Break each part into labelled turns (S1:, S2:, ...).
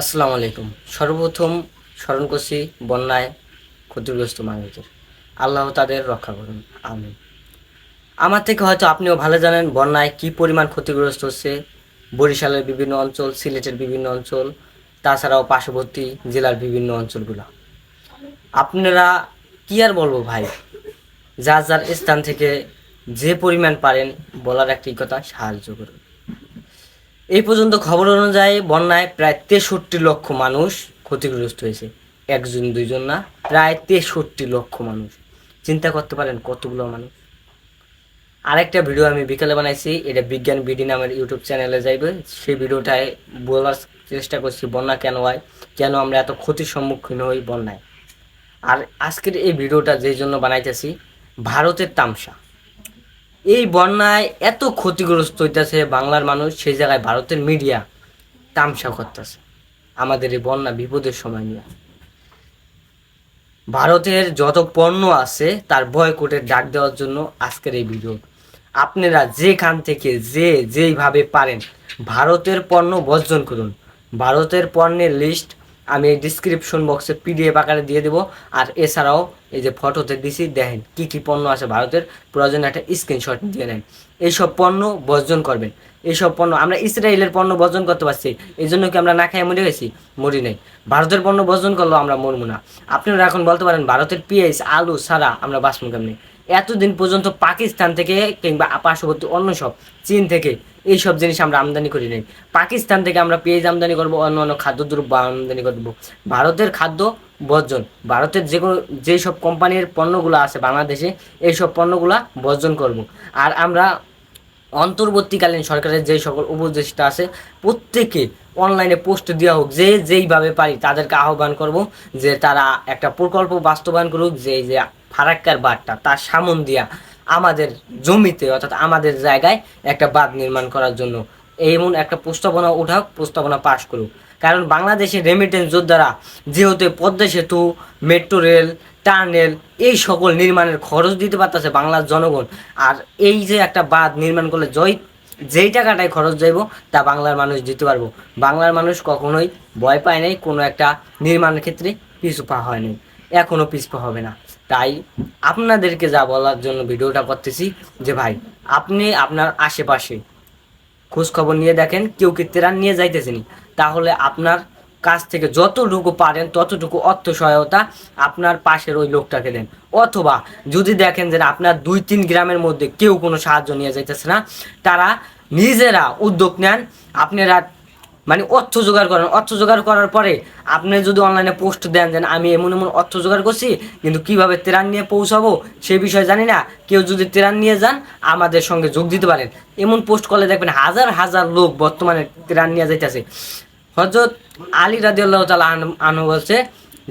S1: আসসালামু আলাইকুম। সর্বপ্রথম স্মরণ করছি বন্যায় ক্ষতিগ্রস্ত মানুষদের। আল্লাহ তাদের রক্ষা করুন। আমি আমার থেকে হয়তো আপনিও ভালো জানেন বন্যায় কি পরিমাণ ক্ষতিগ্রস্ত হচ্ছে। বরিশালের বিভিন্ন অঞ্চল, সিলেটের বিভিন্ন অঞ্চল, তাছাড়াও পার্শ্ববর্তী জেলার বিভিন্ন অঞ্চলগুলো। আপনারা কি আর বলব ভাই? যার যার স্থান থেকে যে পরিমাণ পারেন বলার একটি কথা সাহায্য করুন। এই পর্যন্ত খবর অনুযায়ী বন্যায় প্রায় তেষট্টি লক্ষ মানুষ ক্ষতিগ্রস্ত হয়েছে। একজন, দুইজন না, প্রায় তেষট্টি লক্ষ মানুষ। চিন্তা করতে পারেন কতগুলো মানুষ। আরেকটা ভিডিও আমি বিকেলে বানাইছি, এটা বিজ্ঞান বিডি নামের ইউটিউব চ্যানেলে যাইবে। সেই ভিডিওটায় বলার চেষ্টা করছি বন্যা কেন হয়, কেন আমরা এত ক্ষতির সম্মুখীন হই বন্যায়। আর আজকের এই ভিডিওটা যেই জন্য বানাইতেছি, ভারতের তামসা। এই বন্যায় এত ক্ষতিগ্রস্ত হইতেছে বাংলার মানুষ, সেই জায়গায় ভারতের মিডিয়া তামসা করতেছে আমাদের এই বন্যা বিপদের সময় নিয়ে। ভারতের যত পণ্য আছে, তার বয়কটের ডাক দেওয়ার জন্য আজকের এই ভিডিও। আপনারা যেখান থেকে যে যেইভাবে পারেন, ভারতের পণ্য বর্জন করুন। ভারতের পণ্যের লিস্ট আমি এই ডিসক্রিপশন বক্সে পিডিএফ আকারে দিয়ে দেবো। আর এছাড়াও এই যে ফটোতে দিছি, দেখেন কি কি পণ্য আছে ভারতের। প্রয়োজন একটা স্ক্রিনশট দিয়ে নেন। এইসব পণ্য বর্জন করবেন। এইসব পণ্য, আমরা ইসরায়েলের পণ্য বর্জন করতে পারছি। এই জন্য কি আমরা না খাই মরে গেছি? মরি নেই। ভারতের পণ্য বর্জন করলেও আমরা মরবো না। আপনারা এখন বলতে পারেন, ভারতের পেঁয়াজ, আলু ছাড়া আমরা বাঁচবো কেমনি? এতদিন পর্যন্ত পাকিস্তান থেকে কিংবা পার্শ্ববর্তী অন্য সব চীন থেকে এই সব জিনিস আমরা আমদানি করি নাই। পাকিস্তান থেকে আমরা পেঁয়াজ আমদানি করব, অন্য অন্য খাদ্য দ্রব্য আমদানি করব। ভারতের খাদ্য বর্জন, ভারতের যে কোনো, যেসব কোম্পানির পণ্যগুলো আছে বাংলাদেশে, এইসব পণ্যগুলা বর্জন করব। আর আমরা অন্তর্বর্তীকালীন সরকারের যে সকল উপদেষ্টা আছে, প্রত্যেকে অনলাইনে পোস্ট দেওয়া হোক, যে যেইভাবে পারি তাদেরকে আহ্বান করব যে তারা একটা প্রকল্প বাস্তবায়ন করুক, যে যে ফারাক্কার বাঁধটা, তার সামন দিয়া আমাদের জমিতে অর্থাৎ আমাদের জায়গায় একটা বাঁধ নির্মাণ করার জন্য এমন একটা প্রস্তাবনা উঠাক, প্রস্তাবনা পাশ করুক। কারণ বাংলাদেশের রেমিটেন্স যোদ্ধারা যেহেতু পদ্মা সেতু মেট্রো রেল টানেল এই সকল নির্মাণের খরচ দিতে পারতেছে বাংলার জনগণ। আর এই যে একটা বাঁধ নির্মাণ করলে জয়, যেই টাকাটাই খরচ যাইব, তা বাংলার মানুষ দিতে পারব। বাংলার মানুষ কখনোই ভয় পায় নাই, কোনো একটা নির্মাণের ক্ষেত্রে পিছু পা হয়নি এখনও পিছপা হবে না। তাই আপনাদেরকে যা বলার জন্য ভিডিওটা করতেছি, যে ভাই, আপনি আপনার আশেপাশে খোঁজ খবর নিয়ে দেখেন, কেউ কি ত্রাণ নিয়ে যাইতেছেনি তাহলে আপনার কাছ থেকে যতটুকু পারেন, ততটুকু অর্থ সহায়তা আপনার পাশের ওই লোকটাকে দেন। অথবা যদি দেখেন যে আপনার দুই তিন গ্রামের মধ্যে কেউ কোনো সাহায্য নিয়ে যাইতেছে না, তারা নিজেরা উদ্যোগ নেন, আপনারা মানে অর্থ জোগাড় করেন। অর্থ জোগাড় করার পরে আপনি যদি অনলাইনে পোস্ট দেন যে আমি এমন এমন অর্থ জোগাড় করছি, কিন্তু কীভাবে ত্রাণ নিয়ে পৌঁছাবো সে বিষয়ে জানি না। কেউ যদি ত্রাণ নিয়ে যান, আমাদের সঙ্গে যোগ দিতে পারেন। এমন পোস্ট করলে দেখবেন হাজার হাজার লোক বর্তমানে ত্রাণ নিয়ে যাইতেছে। হজরত আলী রাদিউল্লাহ তালা আনু বলছে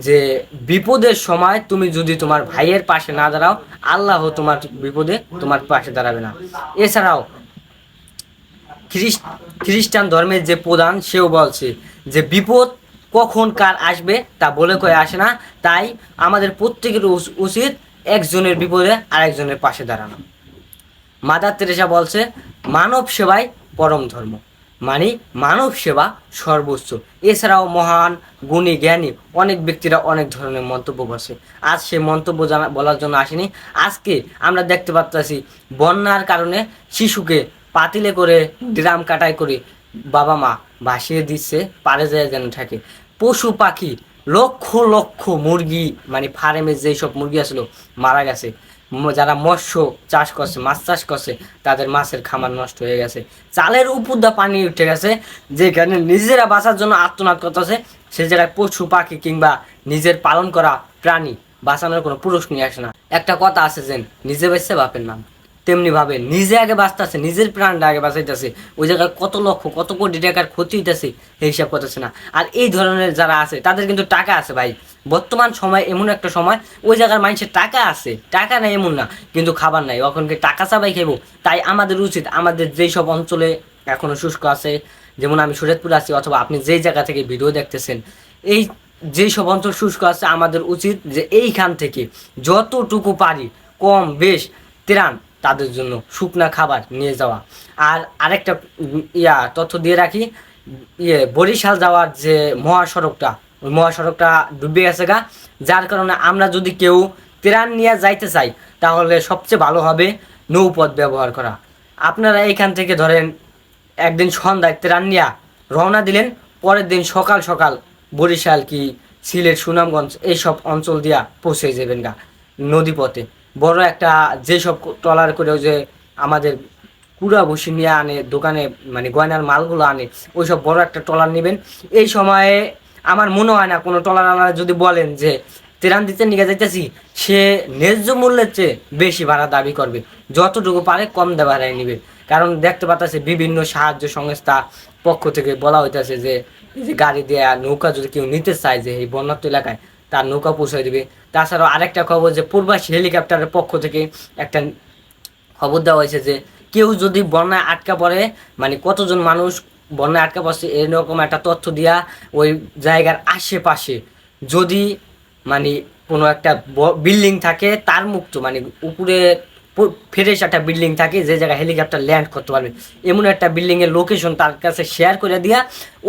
S1: যে, বিপদের সময় তুমি যদি তোমার ভাইয়ের পাশে না দাঁড়াও, আল্লাহ তোমার বিপদে তোমার পাশে দাঁড়াবে না। এছাড়াও খ্রিস্ট খ্রিস্টান ধর্মের যে প্রধান, সেও বলছে যে, বিপদ কখন কার আসবে তা বলে কয়ে আসে না, তাই আমাদের প্রত্যেকের উচিত একজনের বিপদে আরেকজনের পাশে দাঁড়ানো। মাদার তেরেসা বলছে, মানব সেবাই পরম ধর্ম। মানে মানব সেবা সর্বোচ্চ। এছাড়াও মহান গুণী জ্ঞানী অনেক ব্যক্তিরা অনেক ধরনের মন্তব্য করছে। আজ সে মন্তব্য জানা বলার জন্য আসেনি। আজকে আমরা দেখতে পাচ্ছি বন্যার কারণে শিশুকে পাতিলে করে ড্রাম কাটাই করে বাবা মা ভাসিয়ে দিচ্ছে, পারে যায় যেন থাকে। পশু পাখি লক্ষ লক্ষ মুরগি মানে ফার্মে যেই সব মুরগি আসলো, মারা গেছে। যারা মৎস্য চাষ করছে, মাছ চাষ করছে, তাদের মাছের খামার নষ্ট হয়ে গেছে। চালের উপর দা পানি উঠে গেছে, যেখানে নিজেরা বাঁচার জন্য আত্মনাদ করতেছে। সে জায়গায় পশু, পাখি কিংবা নিজের পালন করা প্রাণী বাঁচানোর কোনো পুরুষ নিয়ে আসে না। একটা কথা আছে যে, নিজে বেঁচছে বাপের নাম। তেমনি ভাবে নিজে আগে বাঁচতেছে, নিজের প্রাণটা আগে বাঁচাইতেছে। ওই জায়গায় কত লক্ষ, কত কোটি টাকার ক্ষতি হইতেছে, এই হিসাব করতেছে না। আর এই ধরনের যারা আছে, তাদের কিন্তু টাকা আছে ভাই। বর্তমান সময় এমন একটা সময়, ওই জায়গার মানুষের টাকা আছে। টাকা নেই এমন না, কিন্তু খাবার নাই। ওখানকে টাকা চাবাই খাইবো? তাই আমাদের উচিত, আমাদের যেই সব অঞ্চলে এখনও শুষ্ক আছে, যেমন আমি সুরেতপুর আছি, অথবা আপনি যেই জায়গা থেকে ভিডিও দেখতেছেন, এই যেই সব অঞ্চল শুষ্ক আছে, আমাদের উচিত যে এইখান থেকে যতটুকু পারি, কম, বেশ, ত্রাণ তাদের জন্য শুকনা খাবার নিয়ে যাওয়া। আর আরেকটা ইয়া তথ্য দিয়ে রাখি ইয়ে বরিশাল যাওয়ার যে মহাসড়কটা, ওই মহাসড়কটা ডুবে গেছে গা। যার কারণে আমরা যদি কেউ ত্রাণ নিয়ে যাইতে চাই, তাহলে সবচেয়ে ভালো হবে নৌপথ ব্যবহার করা। আপনারা এইখান থেকে ধরেন একদিন সন্ধ্যায় ত্রাণ নিয়ে রওনা দিলেন, পরের দিন সকাল সকাল বরিশাল কি সিলেট, সুনামগঞ্জ, এইসব অঞ্চল দিয়া পৌঁছে যাবেন গা নদীপথে। বড় একটা যেসব ট্রলার করে ওই যে আমাদের কুড়া বসে নিয়ে আনে, দোকানে মানে গয়নার মালগুলো আনে, ওইসব বড় একটা ট্রলার নেবেন। এই সময়ে আমার মনে হয় না কোনো ট্রলার আলারা যদি বলেন যে তেরান দিতে নিয়ে যাইতেছি সে ন্যায্য মূল্যের চেয়ে বেশি ভাড়া দাবি করবে। যতটুকু পারে কম ভাড়ায় নিবে। কারণ দেখতে পাচ্ছি বিভিন্ন সাহায্য সংস্থা পক্ষ থেকে বলা হইতেছে যে যে গাড়ি দেয়া নৌকা যদি কেউ নিতে চায় যে, এই বন্যাত্ম এলাকায়, তার নৌকা পৌঁছে দিবে। তাছাড়াও আরেকটা খবর যে পূর্বাসী হেলিকপ্টারের পক্ষ থেকে একটা খবর দেওয়া হয়েছে যে কেউ যদি বন্যায় আটকা পড়ে মানে কতজন মানুষ বন্যায় আটকা পড়ছে এরকম একটা তথ্য দিয়া ওই জায়গার আশেপাশে যদি মানে কোনো একটা বিল্ডিং থাকে, তার মুক্ত মানে উপরে ফ্রেশ একটা বিল্ডিং থাকে, যে জায়গায় হেলিকপ্টার ল্যান্ড করতে পারবে। এমন একটা বিল্ডিংয়ের লোকেশন তার কাছে শেয়ার করে দিয়া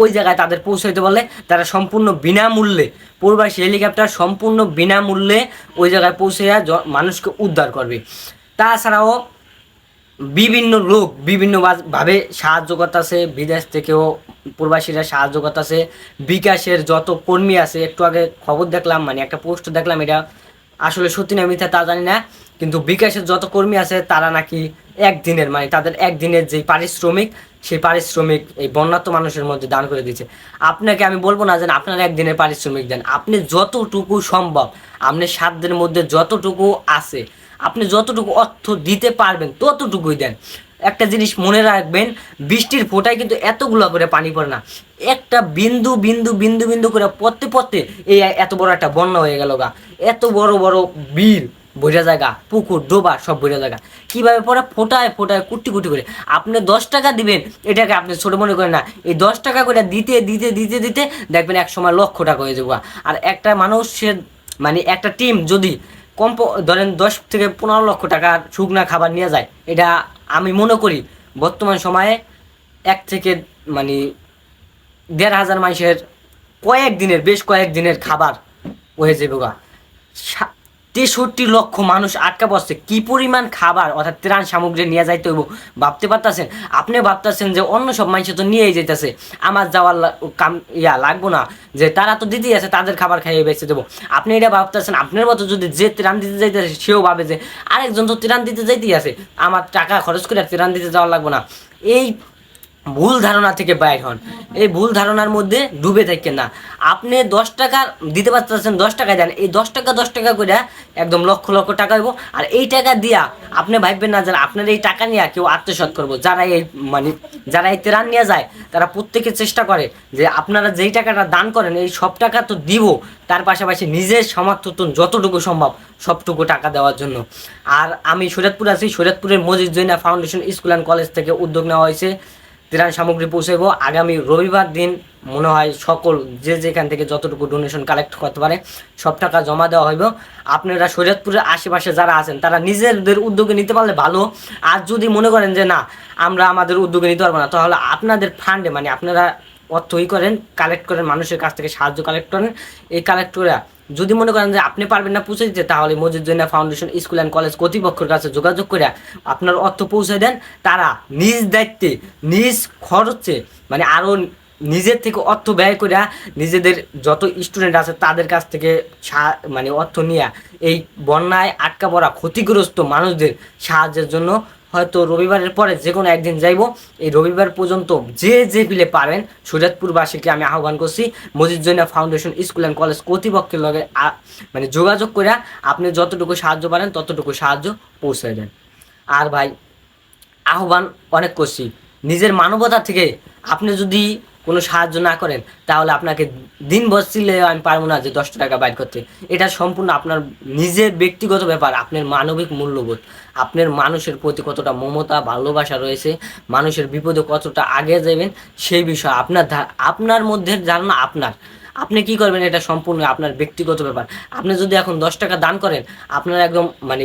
S1: ওই জায়গায় তাদের পৌঁছাইতে বলে। তারা সম্পূর্ণ বিনামূল্যে, পূর্বাসী হেলিকপ্টার সম্পূর্ণ বিনামূল্যে ওই জায়গায় পৌঁছে মানুষকে উদ্ধার করবে। তাছাড়াও বিভিন্ন লোক বিভিন্ন ভাবে সাহায্য করতেছে, বিদেশ থেকেও প্রবাসীরা সাহায্য করতেছে। বিকাশের যত কর্মী আছে, একটু আগে খবর দেখলাম মানে একটা পোস্ট দেখলাম এটা। আসলে সত্যি না, মিথ্যা তা জানি না, কিন্তু বিকাশের যত কর্মী আছে, তারা নাকি একদিনের মানে তাদের একদিনের যে পারিশ্রমিক, সেই পারিশ্রমিক এই বন্যাত্ম মানুষের মধ্যে দান করে দিচ্ছে আপনাকে আমি বলব না যে আপনার একদিনের পারিশ্রমিক দেন। আপনি যতটুকু সম্ভব, আপনি দিনের মধ্যে যতটুকু আছে, আপনি যতটুকু অর্থ দিতে পারবেন, ততটুকুই দেন। একটা জিনিস মনে রাখবেন, বৃষ্টির ফোটায় কিন্তু এতগুলো করে পানি পড়ে না। একটা বিন্দু বিন্দু বিন্দু বিন্দু করে পড়তে পড়তে এই এত বড় একটা বন্যা হয়ে গেল গা। এত বড় বড় বিল বোঝা জায়গা, পুকুর, ডোবা, সব বোঝা জায়গা। কীভাবে পরে ফোটায় ফোটায় কুটি কুটি করে। আপনি দশ টাকা দিবেন, এটাকে আপনি ছোট মনে করেন না। এই দশ টাকা করে দিতে দিতে দিতে দিতে দেখবেন এক সময় লক্ষ টাকা হয়ে যাব। আর একটা মানুষের মানে একটা টিম যদি কম ধরেন দশ থেকে পনেরো লক্ষ টাকা শুকনা খাবার নিয়ে যায়, এটা আমি মনে করি বর্তমান সময়ে এক থেকে মানে দেড় হাজার মানুষের কয়েক দিনের, বেশ কয়েক দিনের খাবার হয়ে যাবে গা। তেষট্টি লক্ষ মানুষ আটকা পড়ছে। কি পরিমাণ খাবার অর্থাৎ ত্রাণ সামগ্রী নিয়ে যাইতে হইব? ভাবতে পারতেছেন? আপনি ভাবতেছেন যে অন্য সব মানুষ তো নিয়েই যাইতেছে। আমার যাওয়ার কাম ইয়া লাগবো না। যে তারা তো দিতেই আছে, তাদের খাবার খাইয়ে বেঁচে দেবো। আপনি এটা ভাবতেছেন? আপনার মতো যদি যে ত্রাণ দিতে যাইতেছে, সেও ভাবে যে আরেকজন তো ত্রাণ দিতে যাইতেই আছে। আমার টাকা খরচ করে ত্রাণ দিতে যাওয়া লাগবো না। এই ভুল ধারণা থেকে বাইর হন। এই ভুল ধারণার মধ্যে ডুবে থাকেন না। আপনি দশ টাকা দিতে পারতেছেন, দশ টাকা দেন। এই দশ টাকা দশ টাকা করে একদম লক্ষ লক্ষ টাকা হইব। আর এই টাকা দিয়া আপনি ভাববেন না যেন আপনার এই টাকা নিয়ে কেউ আত্মসাত করব। যারা এই মানে যারা এই ত্রাণ নিয়ে যায়, তারা প্রত্যেকে চেষ্টা করে যে আপনারা যেই টাকাটা দান করেন, এই সব টাকা তো দিব। তার পাশাপাশি নিজের সমার্থন যতটুকু সম্ভব সবটুকু টাকা দেওয়ার জন্য। আর আমি শরীয়তপুর আছি। শরীয়তপুরের Majid Jaina foundation school and college থেকে উদ্যোগ নেওয়া হয়েছে। ত্রাণ সামগ্রী পৌঁছাইব। আগামী রবিবার দিন মনে হয় সকল যে যেখান থেকে যতটুকু ডোনেশন কালেক্ট করতে পারে, সব টাকা জমা দেওয়া হইব। আপনারা শরীয়তপুরের আশেপাশে যারা আছেন, তারা নিজেদের উদ্যোগে নিতে পারলে ভালো। আর যদি মনে করেন যে না, আমরা আমাদের উদ্যোগে নিতে পারব না, তাহলে আপনাদের ফান্ডে মানে আপনারা অর্থ ই করেন কালেক্ট করেন, মানুষের কাছ থেকে সাহায্য কালেক্ট করেন। এই কালেক্ট করে যদি মনে করেন যে আপনি পারবেন না পৌঁছে দিতে, তাহলে Majidullah foundation, school and college কর্তৃপক্ষের কাছে যোগাযোগ করে আপনার অর্থ পৌঁছে দেন। তারা নিজ দায়িত্বে, নিজ খরচে মানে আরও নিজের থেকে অর্থ ব্যয় করে নিজেদের যত স্টুডেন্ট আছে তাদের কাছ থেকে মানে অর্থ নিয়ে এই বন্যায় আটকা পড়া ক্ষতিগ্রস্ত মানুষদের সাহায্যের জন্য হয়তো রবিবারের পরে যে কোনো একদিন যাইব। এই রবিবার পর্যন্ত যে যে বিলে পারেন, সুজাতপুরবাসীকে আমি আহ্বান করছি। Majid Jaina foundation school and college কর্তৃপক্ষের লগে মানে যোগাযোগ করে আপনি যতটুকু সাহায্য পারেন, ততটুকু সাহায্য পৌঁছে দেন। আর ভাই, আহ্বান অনেক করছি। নিজের মানবতা থেকে আপনি যদি কোনো সাহায্য না করেন, তাহলে আপনাকে দিন বসছিলে আমি পারব না যে দশটা টাকা বাইর করতে। এটা সম্পূর্ণ আপনার নিজের ব্যক্তিগত ব্যাপার, আপনার মানবিক মূল্যবোধ। আপনার মানুষের প্রতি কতটা মমতা, ভালোবাসা রয়েছে, মানুষের বিপদে কতটা আগে যাবেন, সেই বিষয় আপনার আপনার মধ্যে ধারণা আপনার। আপনি কি করবেন এটা সম্পূর্ণ আপনার ব্যক্তিগত ব্যাপার। আপনি যদি এখন দশ টাকা দান করেন, আপনার একদম মানে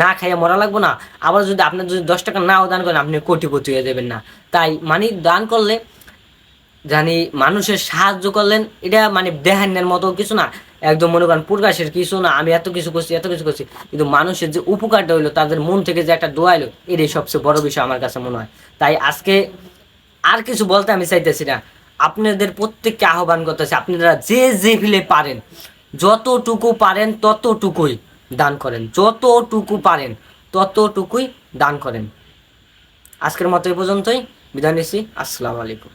S1: না খাইয়া মরা লাগবো না। আবার যদি আপনার যদি দশ টাকা নাও দান করেন, আপনি কোটিপতি হয়ে যাবেন না। তাই মানে দান করলে জানি মানুষের সাহায্য করলেন, এটা মানে দেহান্যের মতো কিছু না। একদম মনে করেন প্রকাশের কিছু না, আমি এত কিছু করছি, এত কিছু করছি। কিন্তু মানুষের যে উপকারটা হইল, তাদের মন থেকে যে একটা দোয়া এলো, এটাই সবচেয়ে বড় বিষয় আমার কাছে মনে হয়। তাই আজকে আর কিছু বলতে আমি চাইতেছি না। আপনাদের প্রত্যেককে আহ্বান করতেছি, আপনারা যে যে ফিলে পারেন, যতটুকু পারেন ততটুকুই দান করেন। যতটুকু পারেন ততটুকুই দান করেন। আজকের মতো এই পর্যন্তই, বিদায় নিচ্ছি, আসসালামু আলাইকুম।